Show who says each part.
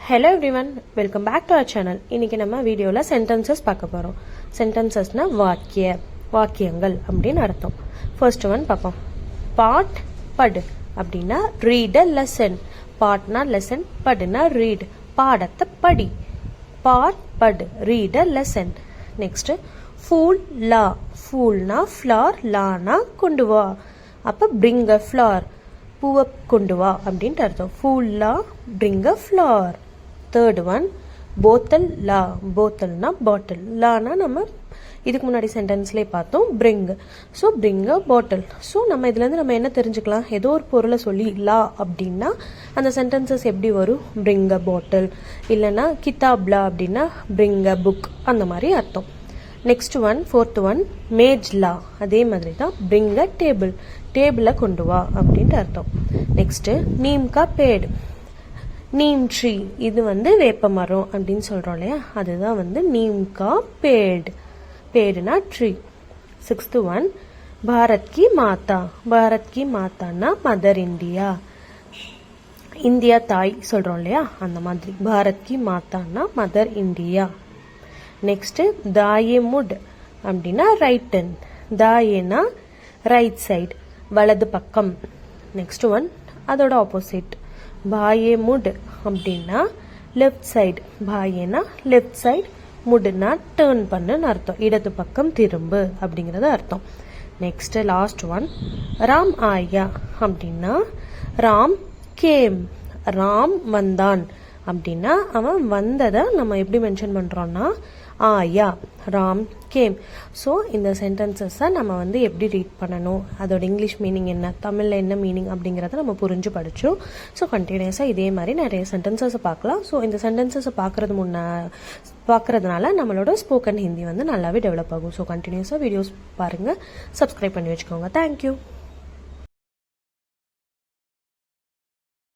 Speaker 1: Hello everyone welcome back to our channel இன்னைக்கு நம்ம வீடியோவில் சென்டென்சஸ் பார்க்க போகிறோம் சென்டென்சஸ்னா வாக்கிய வாக்கியங்கள் அப்படின்னு அர்த்தம். ஃபர்ஸ்ட் ஒன் பார்ப்போம். பாட் படு. அப்படின்னா ரீட் அ லெசன் பாட்னா லெசன் படுனா ரீட் பாடத்தை படி. பாட் படு. ரீட் அ லெசன் நெக்ஸ்ட் ஃபூல் லா ஃபூல்னா ஃப்ளார் லானா கொண்டு வா. அப்போ பிரிங் அ ஃப்ளார் பூவை கொண்டு வா அப்படின்ட்டு அர்த்தம். ஃபூல்லா bring a flower third one போத்தல் லா போத்தல்னா பாட்டில் லானா நம்ம இதுக்கு முன்னாடி சென்டென்ஸ்லேயே பார்த்தோம் bring so bring a bottle so நம்ம இதுலேருந்து நம்ம என்ன தெரிஞ்சுக்கலாம்? ஏதோ ஒரு பொருளை சொல்லி லா அப்படின்னா அந்த சென்டென்சஸ் எப்படி வரும்? பிரிங் அ பாட்டில் இல்லைன்னா கிதாப்லா அப்படின்னா பிரிங் அ புக் அந்த மாதிரி அர்த்தம். நெக்ஸ்ட் ஒன் ஃபோர்த் ஒன் மேஜ் லா அதே மாதிரி தான் பிரிங் அ டேபிள் டேபிளை கொண்டு வா அப்படின்ட்டு அர்த்தம். நெக்ஸ்ட்டு நீம்கா பேடு நீம் ட்ரீ இது வந்து வேப்ப மரம் அப்படின்னு சொல்கிறோம் இல்லையா? அதுதான் வந்து நீம்கா பேடு. பேடுனா ட்ரீ. சிக்ஸ்த்து ஒன் பாரத் கி மாதா. பாரத் கி மாதான்னா மதர் இந்தியா. இந்தியா தாய் சொல்கிறோம் இல்லையா? அந்த மாதிரி. பாரத் கி மாதான்னா மதர் இந்தியா. நெக்ஸ்ட்டு தாயே முட் அப்படின்னா ரைட் டென் தாயேனா ரைட் சைடு வலது பக்கம். நெக்ஸ்ட் ஒன் அதோட ஆப்போசிட் பாயே முட் அப்படின்னா லெஃப்ட் சைடு பாயேனா லெஃப்ட் சைடு முடுனா டேர்ன் பண்ணுன்னு அர்த்தம் இடது பக்கம் திரும்பு அப்படிங்கிறது அர்த்தம் நெக்ஸ்ட் லாஸ்ட் ஒன் ராம் ஆயா அப்படின்னா ராம் கேம் ராம் வந்தான் அப்படின்னா அவன் வந்ததை நம்ம எப்படி மென்ஷன் பண்ணுறோன்னா ஆ யா ராம் கேம். ஸோ இந்த சென்டென்சஸை நம்ம வந்து எப்படி ரீட் பண்ணணும்? அதோட இங்கிலீஷ் மீனிங் என்ன? தமிழில் என்ன மீனிங் அப்படிங்கிறத நம்ம புரிஞ்சு படித்தோம் ஸோ கண்டினியூஸாக இதே மாதிரி நிறைய சென்டென்சஸை பார்க்கலாம். ஸோ இந்த சென்டென்சஸை பார்க்குறது முன்ன பார்க்குறதுனால நம்மளோட ஸ்போக்கன் ஹிந்தி வந்து நல்லாவே டெவலப் ஆகும். ஸோ கண்டினியூஸாக வீடியோஸ் பாருங்கள் சப்ஸ்கிரைப் பண்ணி வச்சுக்கோங்க. தேங்க்யூ